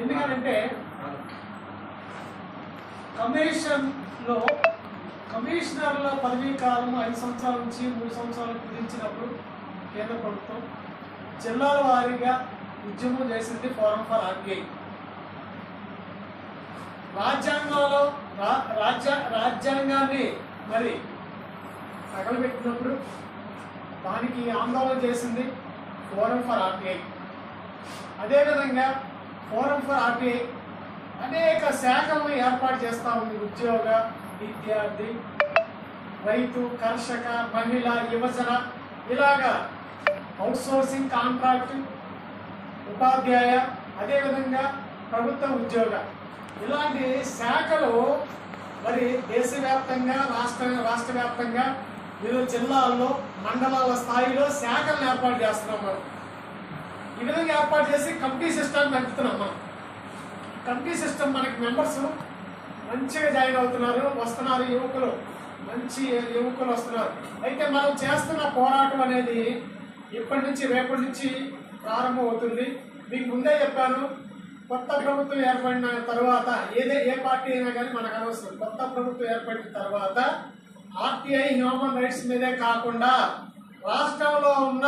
ఎందుకంటే కమిషన్లో కమిషనర్ల పదవీ కాలం ఐదు సంవత్సరాల నుంచి మూడు సంవత్సరాలు కుదించినప్పుడు కేంద్ర ప్రభుత్వం జిల్లాల వారీగా ఉద్యమం చేసింది ఫోరం ఫర్ ఆర్బీఐ. రాజ్యాంగంలో రా- రాజ్య రాజ్యాంగాన్ని మరి తగలబెట్టినప్పుడు దానికి ఆందోళన చేసింది ఫోరం ఫర్ ఆర్బీఐ. అదేవిధంగా ఫోరం ఫర్ ఆర్టీఐ అనేక శాఖలను ఏర్పాటు చేస్తూ ఉంది ఉద్యోగ విద్యార్థి రైతు కర్షక మహిళ యువజన. ఇలాగా అవుట్సోర్సింగ్ కాంట్రాక్ట్ ఉపాధ్యాయ అదేవిధంగా ప్రభుత్వ ఉద్యోగ. ఇలాంటి శాఖలు మరి దేశవ్యాప్తంగా రాష్ట్ర రాష్ట్ర వ్యాప్తంగా వివిధ జిల్లాల్లో మండలాల స్థాయిలో శాఖలను ఏర్పాటు చేస్తున్నాం మనం. ఈ విధంగా ఏర్పాటు చేసి కమిటీ సిస్టమ్ పెంచుతున్నాం మనం. కమిటీ సిస్టమ్ మనకి మెంబర్స్ మంచిగా జాయిన్ అవుతున్నారు వస్తున్నారు యువకులు. మంచి యువకులు వస్తున్నారు. అయితే మనం చేస్తున్న పోరాటం అనేది ఇప్పటి నుంచి రేపటి నుంచి ప్రారంభం అవుతుంది. మీకు ముందే చెప్పాను కొత్త ప్రభుత్వం ఏర్పడిన తర్వాత ఏదే ఏ పార్టీ అయినా కానీ మనకు అనవసరం. కొత్త ప్రభుత్వం ఏర్పడిన తర్వాత ఆర్టీఐ హ్యూమన్ రైట్స్ మీదే కాకుండా రాష్ట్రంలో ఉన్న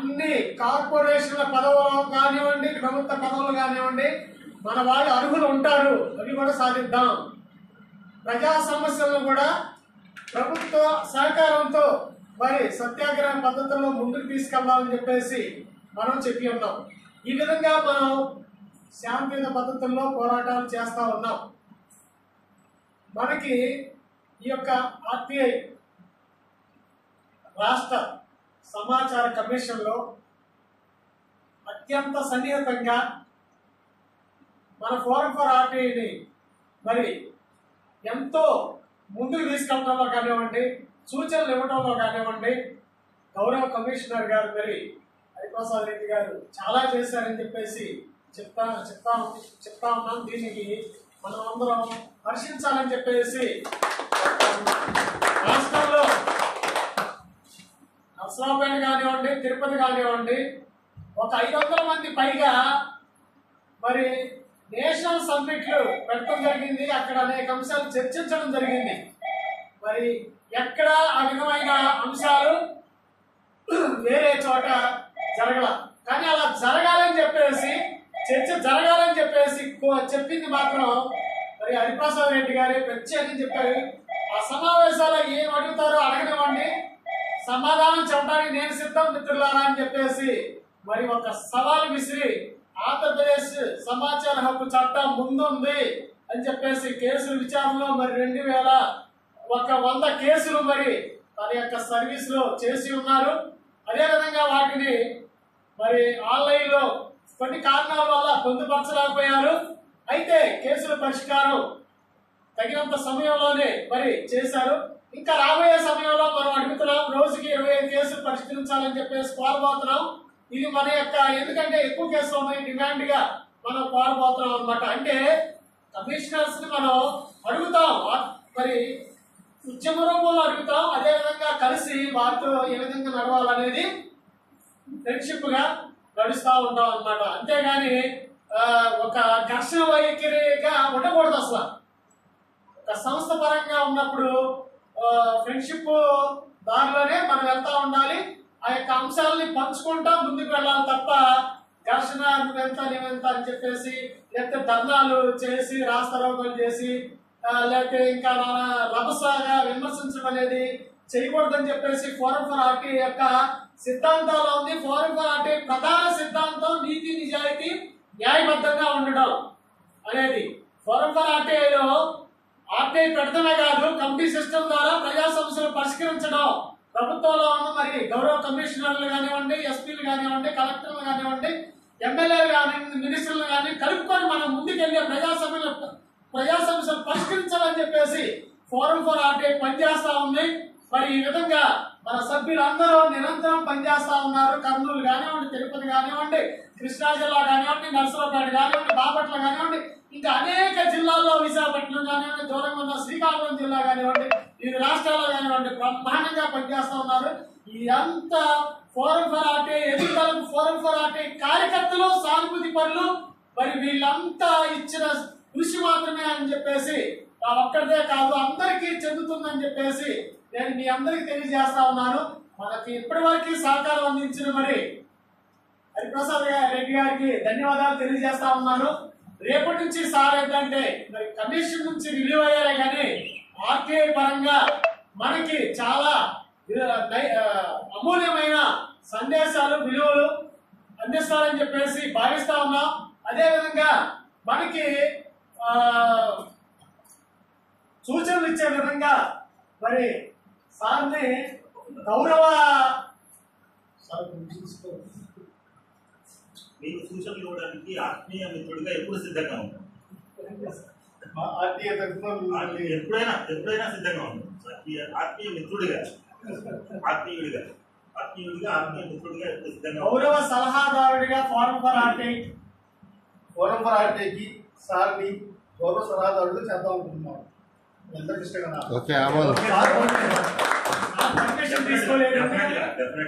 అన్ని కార్పొరేషన్ల పదవులు కానివ్వండి ప్రభుత్వ పదవులు కానివ్వండి మన వాళ్ళు అర్హులు ఉంటారు. అవి కూడా సాధిద్దాం. ప్రజా సమస్యలను కూడా ప్రభుత్వ సహకారంతో మరి సత్యాగ్రహ పద్ధతుల్లో ముందుకు తీసుకెళ్దామని చెప్పేసి మనం చెప్పి ఉన్నాం. ఈ విధంగా మనం శాంతియుత పద్ధతుల్లో పోరాటాలు చేస్తూ ఉన్నాం. మనకి ఈ యొక్క ఆర్టీఐ రాష్ట్ర సమాచార కమిషన్లో అత్యంత సన్నిహితంగా మన ఫోరం ఫర్ ఆర్టీఐని మరి ఎంతో ముందుకు తీసుకెళ్ళడంలో కానివ్వండి సూచనలు ఇవ్వడంలో కానివ్వండి గౌరవ కమిషనర్ గారు మరి హరిప్రసాద్ రెడ్డి గారు చాలా చేశారని చెప్పేసి చెప్తా చెప్తా చెప్తా ఉన్నాం. దీనికి మనం అందరం హర్షించాలని చెప్పేసి రాష్ట్రంలో నర్సరావుపేట కానివ్వండి తిరుపతి కానివ్వండి ఒక ఐదు వందల మంది పైగా మరి నేషనల్ సబ్మిట్లు పెట్టడం జరిగింది. అక్కడ అనేక అంశాలు చర్చించడం జరిగింది. మరి ఎక్కడ ఆ విధమైన అంశాలు వేరే చోట జరగల. కానీ అలా జరగాలని చెప్పేసి చర్చ జరగాలని చెప్పేసి చెప్పింది మాత్రం మరి హరిప్రసాద్ రెడ్డి గారే. ప్రత్యేకం చెప్పారు. ఆ సమావేశాల్లో ఏం సమాధానం చెప్పడానికి నేను సిద్ధం మిత్రులారా అని చెప్పేసి మరి ఒక సవాల్ విసిరి ఆంధ్రప్రదేశ్ సమాచార హక్కు చట్టం ముందుంది అని చెప్పేసి కేసుల విచారణలో మరి రెండు వేల ఒక వంద కేసులు మరి తన యొక్క సర్వీస్లో చేసి ఉన్నారు. అదేవిధంగా వాటిని మరి ఆన్లైన్లో కొన్ని కారణాల వల్ల పొందుపరచలేకపోయారు. అయితే కేసుల పరిష్కారం తగినంత సమయంలోనే మరి చేశారు. ఇంకా రాబోయే సమయంలో మనం అడుగుతున్నాం రోజుకి ఇరవై ఐదు కేసులు పరిష్కరించాలని చెప్పేసి కోరబోతున్నాం ఇది మన యొక్క ఎందుకంటే ఎక్కువ కేసులు ఉన్నాయి డిమాండ్గా మనం కోరబోతున్నాం అనమాట అంటే కమిషనర్స్ని మనం అడుగుతాం మరి ఉద్యమ రూపంలో అడుగుతాం అదే విధంగా కలిసి వారితో ఏ విధంగా నడవాలనేది ఫ్రెండ్షిప్గా నడుస్తూ ఉంటాం అన్నమాట. అంతేగాని ఒక ఘర్షణ వైఖరిగా ఉండకూడదు అసలు. ఒక సంస్థ పరంగా ఉన్నప్పుడు ఫ్రెండ్షిప్ దారిలోనే మనం వెళ్తా ఉండాలి. ఆ యొక్క అంశాలని పంచుకుంటా ముందుకు వెళ్ళాలి తప్ప ఘర్షణ నువ్వెంత నువ్వెంత అని చెప్పేసి లేకపోతే ధర్నాలు చేసి రాస్తారోకలు చేసి లేకపోతే ఇంకా నానా లభసగా విమర్శించడం అనేది చేయకూడదని చెప్పేసి ఫోరం ఫర్ ఆర్టీ యొక్క సిద్ధాంతాలు ఉంది. ఫోరం ఫర్ ఆర్టీ ప్రధాన సిద్ధాంతం నీతి నిజాయితీ న్యాయబద్ధంగా ఉండడం అనేది. ఫోరం ఫర్ ఆర్టీఐలో ఆర్టీఐ పెడతమే కాదు కమిటీ సిస్టమ్ ద్వారా ప్రజా సమస్యలు పరిష్కరించడం. ప్రభుత్వంలో ఉన్న మరి గౌరవ కమిషనర్లు కానివ్వండి ఎస్పీలు కానివ్వండి కలెక్టర్లు కానివ్వండి ఎమ్మెల్యేలు కానివ్వండి మినిస్టర్లు కానీ కలుపుకొని మనం ముందుకెళ్ళే ప్రజా సమస్యలు ప్రజా సమస్యలు పరిష్కరించాలని చెప్పేసి ఫోరం ఫర్ ఆర్టీఐ పనిచేస్తా ఉంది. మరి ఈ విధంగా మన సభ్యులందరూ నిరంతరం పనిచేస్తా ఉన్నారు. కర్నూలు కానివ్వండి తిరుపతి కానివ్వండి కృష్ణా జిల్లా కానివ్వండి నర్సరావుపేట కానివ్వండి బాపట్ల కానివ్వండి ఇంకా అనేక జిల్లాల్లో విశాఖపట్నం కానివ్వండి దూరంగా ఉన్న శ్రీకాకుళం జిల్లా కానివ్వండి వివిధ రాష్ట్రాల్లో కానివ్వండి బ్రహ్మాండంగా పనిచేస్తా ఉన్నారు. ఇదంతా ఫోరం ఫర్ ఆర్టీ ఎదుగుదలకు ఫోరం ఫర్ ఆర్టీ కార్యకర్తలు సానుభూతి పనులు మరి వీళ్ళంతా ఇచ్చిన కృషి మాత్రమే అని చెప్పేసి నా ఒక్కరిదే కాదు అందరికీ చెందుతుందని చెప్పేసి నేను మీ అందరికి తెలియజేస్తా ఉన్నాను. మనకి ఇప్పటి వరకు సహకారం అందించిన మరి హరిప్రసాద్ రెడ్డి గారికి ధన్యవాదాలు తెలియజేస్తా ఉన్నాను. రేపటి నుంచి సార్ ఏంటంటే మరి కమిషన్ నుంచి రిలీవ్ అయ్యారే కానీ ఆర్టీఐ పరంగా మనకి చాలా అమూల్యమైన సందేశాలు విలువలు అందిస్తారని చెప్పేసి భావిస్తా ఉన్నాం. అదేవిధంగా మనకి ఆ, సూచనలు ఇచ్చే విధంగా మరి సార్ని గౌరవ మీకు సూచనలు ఇవ్వడానికి ఆత్మీయ మిత్రుడిగా ఎప్పుడు సిద్ధంగా ఉంటాం. ఎప్పుడైనా ఎప్పుడైనా సిద్ధంగా ఉంటాం. ఆత్మీయ ఆత్మీయ మిత్రుడిగా. ఆత్మీయుడిగా. ఆత్మీయుడిగా ఆత్మీయ మిత్రుడిగా ఎప్పుడు సిద్ధంగా గౌరవ సలహాదారుడిగా forum for RT. Forum for ఆర్టీకి సార్ని గౌరవ సలహాదారుడు చేద్దాం అనుకుంటున్నాం. ఓకే ఆమోదం. పర్మిషన్ తీసుకోలేదు.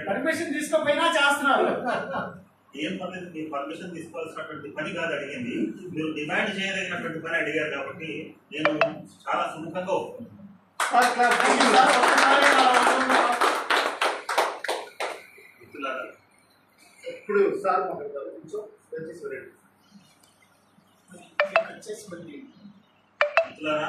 పర్మిషన్ తీసుకోపోయినా చేస్తున్నారు. ఏం పర్లేదు మీరు పర్మిషన్ తీసుకోవాల్సినటువంటి పని కాదు అడిగింది. మీరు డిమాండ్ చేయదగినటువంటి పని అడిగారు కాబట్టి నేను చాలా సుముఖంగా ఇప్పుడు సార్ మిత్రులారా